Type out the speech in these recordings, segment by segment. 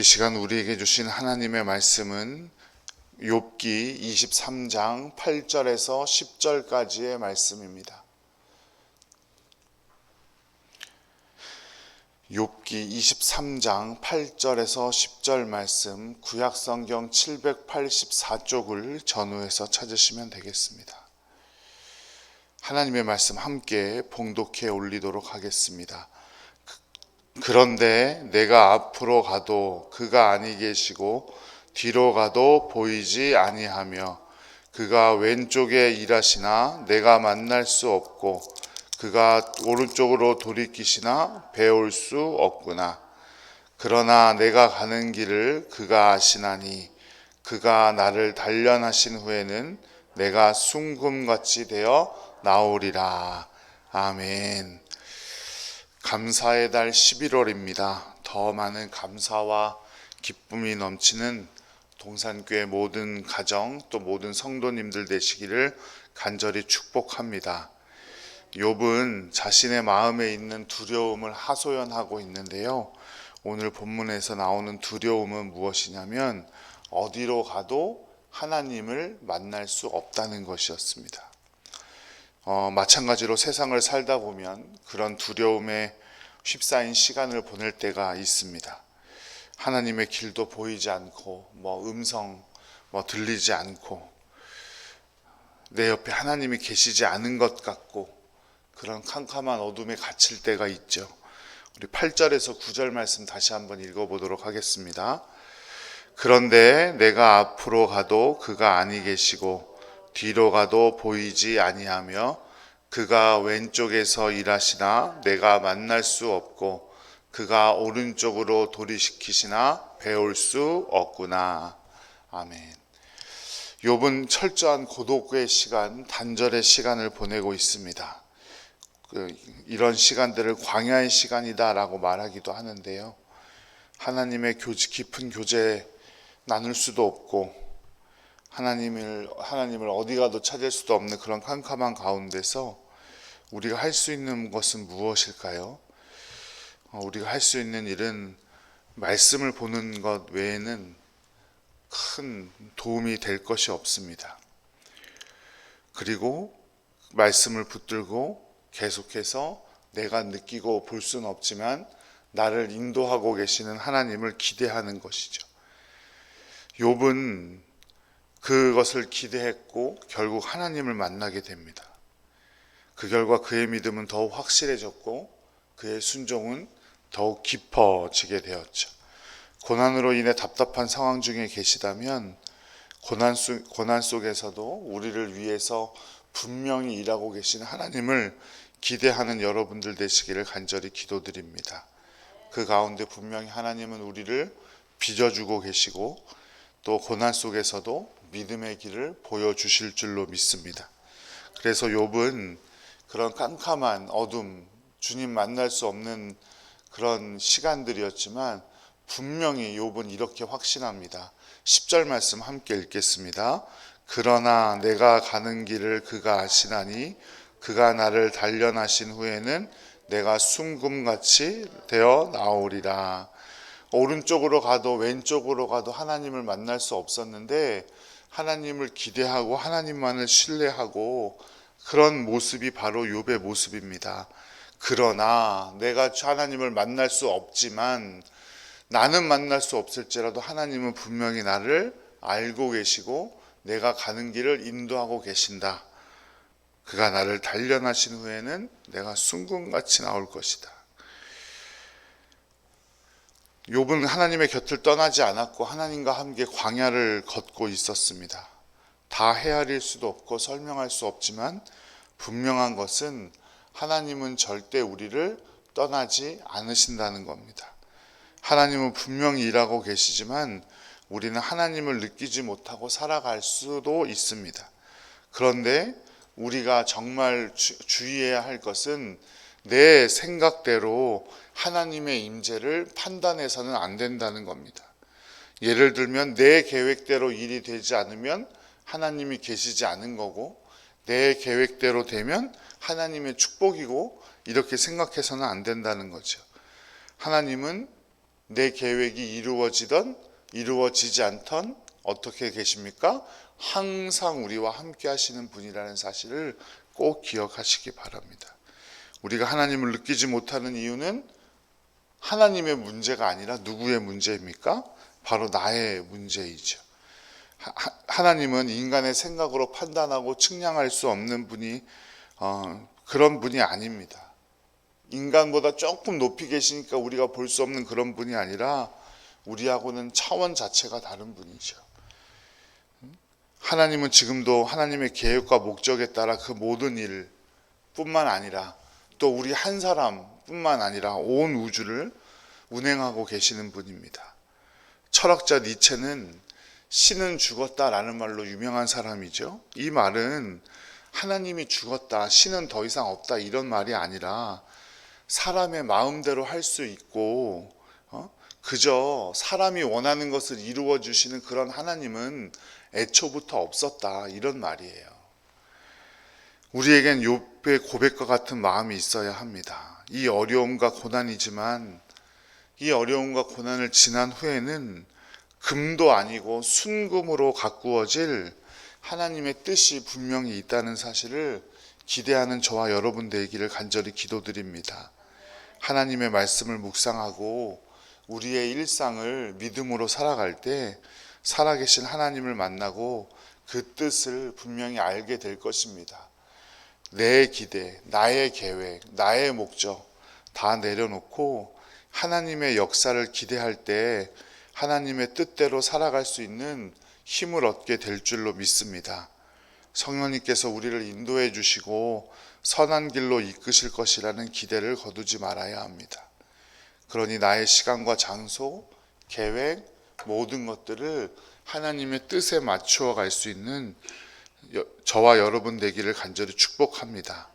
이 시간 우리에게 주신 하나님의 말씀은 욥기 23장 8절에서 10절까지의 말씀입니다. 욥기 23장 8절에서 10절 말씀 구약 성경 784쪽을 전후해서 찾으시면 되겠습니다. 하나님의 말씀 함께 봉독해 올리도록 하겠습니다. 그런데 내가 앞으로 가도 그가 아니 계시고 뒤로 가도 보이지 아니하며 그가 왼쪽에 일하시나 내가 만날 수 없고 그가 오른쪽으로 돌이키시나 배울 수 없구나. 그러나 내가 가는 길을 그가 아시나니 그가 나를 단련하신 후에는 내가 순금같이 되어 나오리라. 아멘. 감사의 달 11월입니다. 더 많은 감사와 기쁨이 넘치는 동산교회 모든 가정 또 모든 성도님들 되시기를 간절히 축복합니다. 욥은 자신의 마음에 있는 두려움을 하소연하고 있는데요. 오늘 본문에서 나오는 두려움은 무엇이냐면 어디로 가도 하나님을 만날 수 없다는 것이었습니다. 어, 마찬가지로 세상을 살다 보면 그런 두려움에 휩싸인 시간을 보낼 때가 있습니다. 하나님의 길도 보이지 않고, 뭐 음성, 뭐 들리지 않고, 내 옆에 하나님이 계시지 않은 것 같고, 그런 캄캄한 어둠에 갇힐 때가 있죠. 우리 8절에서 9절 말씀 다시 한번 읽어보도록 하겠습니다. 그런데 내가 앞으로 가도 그가 아니 계시고, 뒤로 가도 보이지 아니하며 그가 왼쪽에서 일하시나 내가 만날 수 없고 그가 오른쪽으로 도리시키시나 배울 수 없구나. 아멘. 욥은 철저한 고독의 시간, 단절의 시간을 보내고 있습니다. 그 이런 시간들을 광야의 시간이다라고 말하기도 하는데요. 하나님의 교제 깊은 교제 나눌 수도 없고 하나님을 하나님을 어디 가도 찾을 수도 없는 그런 캄캄한 가운데서 우리가 할 수 있는 것은 무엇일까요? 어, 우리가 할 수 있는 일은 말씀을 보는 것 외에는 큰 도움이 될 것이 없습니다. 그리고 말씀을 붙들고 계속해서 내가 느끼고 볼 수는 없지만 나를 인도하고 계시는 하나님을 기대하는 것이죠. 욥은 그것을 기대했고 결국 하나님을 만나게 됩니다. 그 결과 그의 믿음은 더욱 확실해졌고 그의 순종은 더욱 깊어지게 되었죠. 고난으로 인해 답답한 상황 중에 계시다면 고난, 속, 고난 속에서도 우리를 위해서 분명히 일하고 계신 하나님을 기대하는 여러분들 되시기를 간절히 기도드립니다. 그 가운데 분명히 하나님은 우리를 빚어주고 계시고 또 고난 속에서도 믿음의 길을 보여주실 줄로 믿습니다. 그래서 욥은 그런 깜깜한 어둠, 주님 만날 수 없는 그런 시간들이었지만 분명히 욥은 이렇게 확신합니다. 10절 말씀 함께 읽겠습니다. 그러나 내가 가는 길을 그가 아시나니 그가 나를 단련하신 후에는 내가 순금같이 되어 나오리라. 오른쪽으로 가도 왼쪽으로 가도 하나님을 만날 수 없었는데 하나님을 기대하고 하나님만을 신뢰하고 그런 모습이 바로 욥의 모습입니다. 그러나 내가 하나님을 만날 수 없지만 나는 만날 수 없을지라도 하나님은 분명히 나를 알고 계시고 내가 가는 길을 인도하고 계신다. 그가 나를 단련하신 후에는 내가 순금같이 나올 것이다. 욥은 하나님의 곁을 떠나지 않았고 하나님과 함께 광야를 걷고 있었습니다. 다 헤아릴 수도 없고 설명할 수 없지만 분명한 것은 하나님은 절대 우리를 떠나지 않으신다는 겁니다. 하나님은 분명히 일하고 계시지만 우리는 하나님을 느끼지 못하고 살아갈 수도 있습니다. 그런데 우리가 정말 주, 주의해야 할 것은 내 생각대로 하나님의 임재를 판단해서는 안 된다는 겁니다. 예를 들면 내 계획대로 일이 되지 않으면 하나님이 계시지 않은 거고 내 계획대로 되면 하나님의 축복이고 이렇게 생각해서는 안 된다는 거죠. 하나님은 내 계획이 이루어지던 이루어지지 않던 어떻게 계십니까? 항상 우리와 함께 하시는 분이라는 사실을 꼭 기억하시기 바랍니다. 우리가 하나님을 느끼지 못하는 이유는 하나님의 문제가 아니라 누구의 문제입니까? 바로 나의 문제이죠. 하- 하나님은 인간의 생각으로 판단하고 측량할 수 없는 분이 어, 그런 분이 아닙니다. 인간보다 조금 높이 계시니까 우리가 볼 수 없는 그런 분이 아니라 우리하고는 차원 자체가 다른 분이죠. 하나님은 지금도 하나님의 계획과 목적에 따라 그 모든 일 뿐만 아니라 또 우리 한 사람뿐만 아니라 온 우주를 운행하고 계시는 분입니다. 철학자 니체는 신은 죽었다라는 말로 유명한 사람이죠. 이 말은 하나님이 죽었다, 신은 더 이상 없다 이런 말이 아니라 사람의 마음대로 할 수 있고 어? 그저 사람이 원하는 것을 이루어 주시는 그런 하나님은 애초부터 없었다 이런 말이에요. 우리에겐 욥의 고백과 같은 마음이 있어야 합니다. 이 어려움과 고난이지만 이 어려움과 고난을 지난 후에는 금도 아니고 순금으로 가꾸어질 하나님의 뜻이 분명히 있다는 사실을 기대하는 저와 여러분 되기를 간절히 기도드립니다. 하나님의 말씀을 묵상하고 우리의 일상을 믿음으로 살아갈 때 살아계신 하나님을 만나고 그 뜻을 분명히 알게 될 것입니다. 내 기대, 나의 계획, 나의 목적 다 내려놓고 하나님의 역사를 기대할 때 하나님의 뜻대로 살아갈 수 있는 힘을 얻게 될 줄로 믿습니다. 성령님께서 우리를 인도해 주시고 선한 길로 이끄실 것이라는 기대를 거두지 말아야 합니다. 그러니 나의 시간과 장소, 계획, 모든 것들을 하나님의 뜻에 맞추어 갈 수 있는 여- 저와 여러분 되기를 간절히 축복합니다.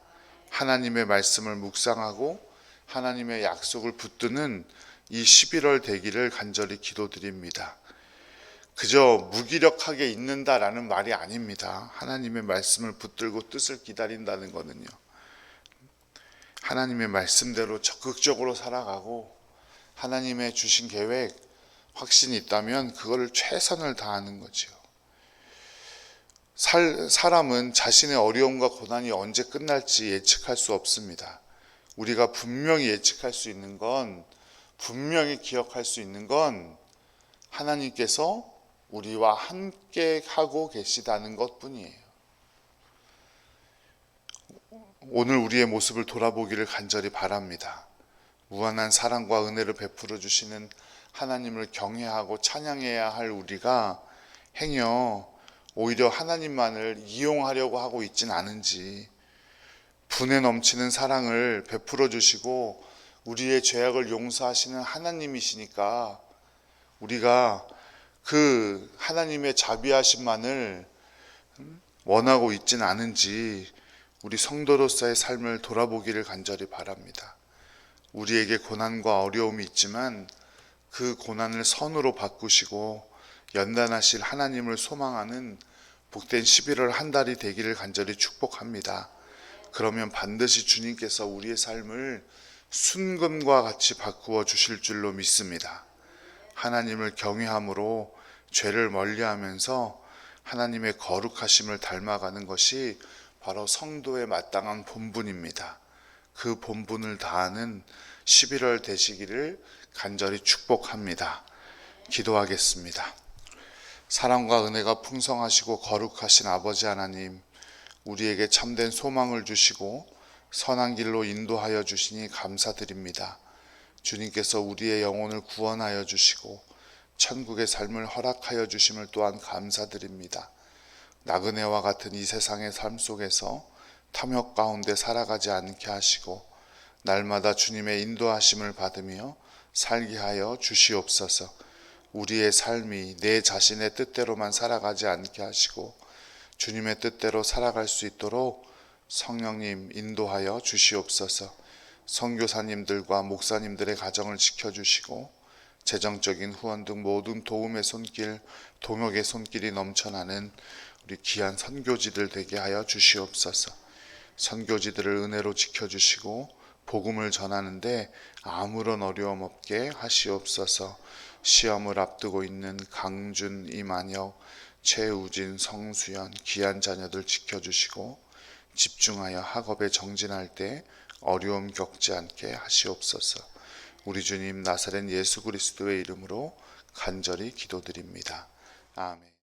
하나님의 말씀을 묵상하고 하나님의 약속을 붙드는 이 11월 되기를 간절히 기도드립니다. 그저 무기력하게 있는다라는 말이 아닙니다. 하나님의 말씀을 붙들고 뜻을 기다린다는 거는요. 하나님의 말씀대로 적극적으로 살아가고 하나님의 주신 계획 확신이 있다면 그거를 최선을 다하는 거지요. 살, 사람은 자신의 어려움과 고난이 언제 끝날지 예측할 수 없습니다. 우리가 분명히 예측할 수 있는 건 분명히 기억할 수 있는 건 하나님께서 우리와 함께 하고 계시다는 것 뿐이에요. 오늘 우리의 모습을 돌아보기를 간절히 바랍니다. 무한한 사랑과 은혜를 베풀어 주시는 하나님을 경외하고 찬양해야 할 우리가 행여 오히려 하나님만을 이용하려고 하고 있진 않은지 분에 넘치는 사랑을 베풀어 주시고 우리의 죄악을 용서하시는 하나님이시니까 우리가 그 하나님의 자비하심만을 원하고 있진 않은지 우리 성도로서의 삶을 돌아보기를 간절히 바랍니다. 우리에게 고난과 어려움이 있지만 그 고난을 선으로 바꾸시고 연단하실 하나님을 소망하는 복된 11월 한 달이 되기를 간절히 축복합니다. 그러면 반드시 주님께서 우리의 삶을 순금과 같이 바꾸어 주실 줄로 믿습니다. 하나님을 경외함으로 죄를 멀리하면서 하나님의 거룩하심을 닮아가는 것이 바로 성도의 마땅한 본분입니다. 그 본분을 다하는 11월 되시기를 간절히 축복합니다. 기도하겠습니다. 사랑과 은혜가 풍성하시고 거룩하신 아버지 하나님, 우리에게 참된 소망을 주시고 선한 길로 인도하여 주시니 감사드립니다. 주님께서 우리의 영혼을 구원하여 주시고 천국의 삶을 허락하여 주심을 또한 감사드립니다. 나그네와 같은 이 세상의 삶 속에서 탐욕 가운데 살아가지 않게 하시고 날마다 주님의 인도하심을 받으며 살게 하여 주시옵소서. 우리의 삶이 내 자신의 뜻대로만 살아가지 않게 하시고 주님의 뜻대로 살아갈 수 있도록 성령님 인도하여 주시옵소서. 선교사님들과 목사님들의 가정을 지켜주시고 재정적인 후원 등 모든 도움의 손길, 동역의 손길이 넘쳐나는 우리 귀한 선교지들 되게 하여 주시옵소서. 선교지들을 은혜로 지켜주시고 복음을 전하는데 아무런 어려움 없게 하시옵소서. 시험을 앞두고 있는 강준 이만혁, 최우진, 성수연 귀한 자녀들 지켜주시고 집중하여 학업에 정진할 때 어려움 겪지 않게 하시옵소서. 우리 주님 나사렛 예수 그리스도의 이름으로 간절히 기도드립니다. 아멘.